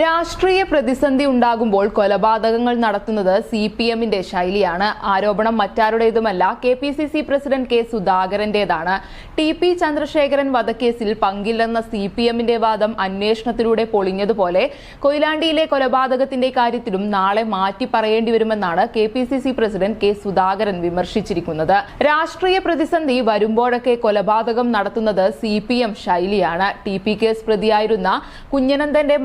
രാഷ്ട്രീയ പ്രതിസന്ധി ഉണ്ടാകുമ്പോൾ കൊലപാതകങ്ങൾ നടത്തുന്നത് സി പി എമ്മിന്റെ ശൈലിയാണ്. ആരോപണം മറ്റാരുടേതുമല്ല. K P C C president K സുധാകരന്റേതാണ്. T P Chandrasekharan വധക്കേസിൽ പങ്കില്ലെന്ന സി പി എമ്മിന്റെ വാദം അന്വേഷണത്തിലൂടെ പൊളിഞ്ഞതുപോലെ കൊയിലാണ്ടിയിലെ കൊലപാതകത്തിന്റെ കാര്യത്തിലും നാളെ മാറ്റി പറയേണ്ടി വരുമെന്നാണ് K P C C president K Sudhakaran വിമർശിച്ചിരിക്കുന്നത്. രാഷ്ട്രീയ പ്രതിസന്ധി വരുമ്പോഴൊക്കെ കൊലപാതകം നടത്തുന്നത് സി പി എം ശൈലിയാണ്. ടി പി കേസ് പ്രതിയായിരുന്ന കുഞ്ഞനന്ദന്റെ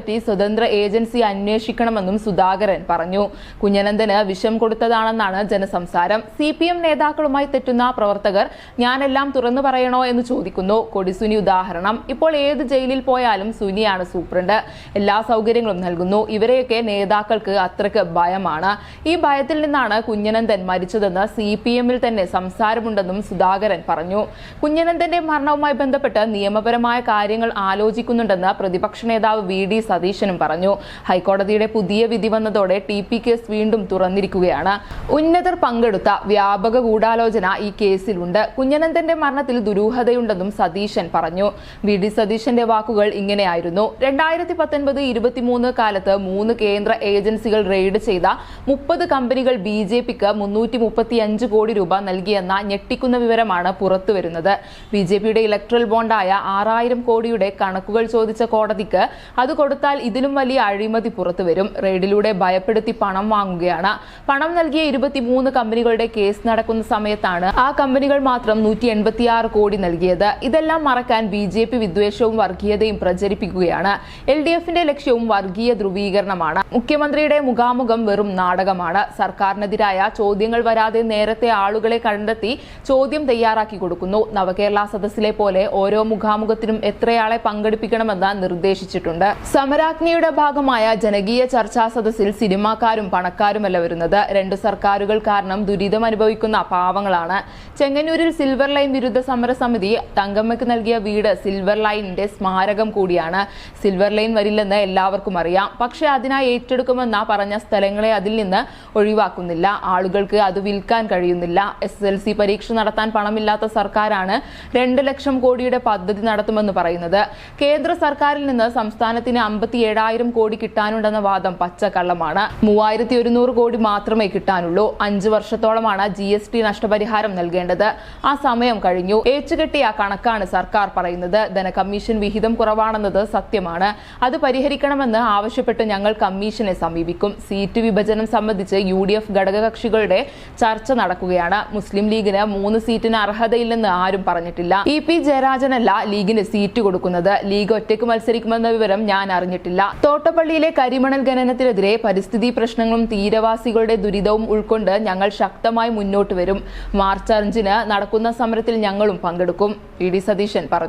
മരണത്തെപ്പറ്റി സ്വതന്ത്ര ഏജൻസി അന്വേഷിക്കണമെന്നും സുധാകരൻ പറഞ്ഞു. കുഞ്ഞനന്ദന് വിഷം കൊടുത്തതാണെന്നാണ് ജനസംസാരം. സി പി എം നേതാക്കളുമായി തെറ്റുന്ന പ്രവർത്തകർ ഞാനെല്ലാം തുറന്നു പറയണോ എന്ന് ചോദിക്കുന്നു. കൊടിസുനി ഉദാഹരണം. ഇപ്പോൾ ഏത് ജയിലിൽ പോയാലും സുനിയാണ് സൂപ്രണ്ട്. എല്ലാ സൗകര്യങ്ങളും നൽകുന്നു. ഇവരെയൊക്കെ നേതാക്കൾക്ക് അത്രയ്ക്ക് ഭയമാണ്. ഈ ഭയത്തിൽ നിന്നാണ് കുഞ്ഞനന്ദൻ മരിച്ചതെന്ന് സി പി എമ്മിൽ തന്നെ സംസാരമുണ്ടെന്നും സുധാകരൻ പറഞ്ഞു. കുഞ്ഞനന്ദന്റെ മരണവുമായി ബന്ധപ്പെട്ട് നിയമപരമായ കാര്യങ്ങൾ ആലോചിക്കുന്നുണ്ടെന്ന് പ്രതിപക്ഷ നേതാവ് വി ഡി സതീശനും പറഞ്ഞു. ഹൈക്കോടതിയുടെ പുതിയ വിധി വന്നതോടെ ടി പി കേസ് വീണ്ടും തുറന്നിരിക്കുകയാണ്. ഉന്നതർ പങ്കെടുത്ത വ്യാപക ഗൂഢാലോചന ഈ കേസിലുണ്ട്. കുഞ്ഞനന്ദന്റെ മരണത്തിൽ ദുരൂഹതയുണ്ടെന്നും സതീശൻ പറഞ്ഞു. വി ഡി സതീശന്റെ വാക്കുകൾ ഇങ്ങനെയായിരുന്നു. രണ്ടായിരത്തി പത്തൊൻപത് ഇരുപത്തിമൂന്ന് കാലത്ത് മൂന്ന് കേന്ദ്ര ഏജൻസികൾ റെയ്ഡ് ചെയ്ത മുപ്പത് കമ്പനികൾ ബി ജെ പിക്ക് മുന്നൂറ്റി മുപ്പത്തിയഞ്ച് കോടി രൂപ നൽകിയെന്ന ഞെട്ടിക്കുന്ന വിവരമാണ് പുറത്തുവരുന്നത്. ബി ജെ പിയുടെ ഇലക്ട്രൽ ബോണ്ടായ ആറായിരം കോടിയുടെ കണക്കുകൾ ചോദിച്ച കോടതിക്ക് അത് കൊടുത്താൽ ഇതിലും വലിയ അഴിമതി പുറത്തുവരും റെയ്ഡിലൂടെ ഭയപ്പെടുത്തി പണം വാങ്ങുകയാണ്. പണം നൽകിയ ഇരുപത്തിമൂന്ന് കമ്പനികളുടെ കേസ് നടക്കുന്ന സമയത്താണ് ആ കമ്പനികൾ മാത്രം നൂറ്റി എൺപത്തിയാറ് കോടി നൽകിയത്. ഇതെല്ലാം മറക്കാൻ ബി ജെ പി വിദ്വേഷവും വർഗീയതയും പ്രചരിപ്പിക്കുകയാണ്. എൽ ഡി എഫിന്റെ ലക്ഷ്യവും വർഗീയ ധ്രുവീകരണമാണ്. മുഖ്യമന്ത്രിയുടെ മുഖാമുഖം വെറും നാടകമാണ്. സർക്കാരിനെതിരായ ചോദ്യങ്ങൾ വരാതെ നേരത്തെ ആളുകളെ കണ്ടെത്തി ചോദ്യം തയ്യാറാക്കി കൊടുക്കുന്നു. നവകേരള സദസ്സിലെ പോലെ ഓരോ മുഖാമുഖത്തിനും എത്രയാളെ പങ്കെടുപ്പിക്കണമെന്ന് നിർദ്ദേശിച്ചിട്ടുണ്ട്. സമരാജ്ഞിയുടെ ഭാഗമായ ജനകീയ ചർച്ചാ സദസ്സിൽ സിനിമാക്കാരും പണക്കാരുമല്ല വരുന്നത്. രണ്ട് സർക്കാരുകൾ കാരണം ദുരിതം അനുഭവിക്കുന്ന പാവങ്ങളാണ്. ചെങ്ങന്നൂരിൽ സിൽവർ ലൈൻ വിരുദ്ധ സമരസമിതി തങ്കമ്മയ്ക്ക് നൽകിയ വീട് സിൽവർ ലൈനിന്റെ സ്മാരകം കൂടിയാണ്. സിൽവർ ലൈൻ വരില്ലെന്ന് എല്ലാവർക്കും അറിയാം. പക്ഷേ അതിനായി ഏറ്റെടുക്കുമെന്ന പറഞ്ഞ സ്ഥലങ്ങളെ അതിൽ നിന്ന് ഒഴിവാക്കുന്നില്ല. ആളുകൾക്ക് അത് വിൽക്കാൻ കഴിയുന്നില്ല. എസ് എൽ സി പരീക്ഷ നടത്താൻ പണമില്ലാത്ത സർക്കാരാണ് രണ്ട് ലക്ഷം കോടിയുടെ പദ്ധതി നടത്തുമെന്ന് പറയുന്നത്. കേന്ദ്ര സർക്കാരിൽ നിന്ന് സംസ്ഥാനത്തിന് അമ്പത്തി ഏഴായിരം കോടി കിട്ടാനുണ്ടെന്ന വാദം പച്ചക്കള്ളമാണ്. മൂവായിരത്തി ഒരുന്നൂറ് കോടി മാത്രമേ കിട്ടാനുള്ളൂ. അഞ്ചു വർഷത്തോളമാണ് ജി എസ് ടി നഷ്ടപരിഹാരം നൽകേണ്ടത്. ആ സമയം കഴിഞ്ഞു. ഏച്ചുകെട്ടിയ കണക്കാണ് സർക്കാർ പറയുന്നത്. ധനകമ്മീഷൻ വിഹിതം കുറവാണെന്നത് സത്യമാണ്. അത് പരിഹരിക്കണമെന്ന് ആവശ്യപ്പെട്ട് ഞങ്ങൾ കമ്മീഷനെ സമീപിക്കും. സീറ്റ് വിഭജനം സംബന്ധിച്ച് യു ഡി എഫ് ഘടകകക്ഷികളുടെ ചർച്ച നടക്കുകയാണ്. മുസ്ലിം ലീഗിന് മൂന്ന് സീറ്റിന് അർഹതയില്ലെന്ന് ആരും പറഞ്ഞിട്ടില്ല. ഇ പി ജയരാജനല്ല ലീഗിന് സീറ്റ് കൊടുക്കുന്നത്. ലീഗ് ഒറ്റയ്ക്ക് മത്സരിക്കുമെന്ന വിവരം ഞാൻ അറിഞ്ഞിട്ടില്ല. തോട്ടപ്പള്ളിയിലെ കരിമണൽ ഖനനത്തിനെതിരെ പരിസ്ഥിതി പ്രശ്നങ്ങളും തീരവാസികളുടെ ദുരിതവും ഉൾക്കൊണ്ട് ഞങ്ങൾ ശക്തമായി മുന്നോട്ട് വരും. മാർച്ച് അഞ്ചിന് നടക്കുന്ന സമരത്തിൽ ഞങ്ങളും പങ്കെടുക്കും. ഇ ഡി സതീശൻ പറഞ്ഞു.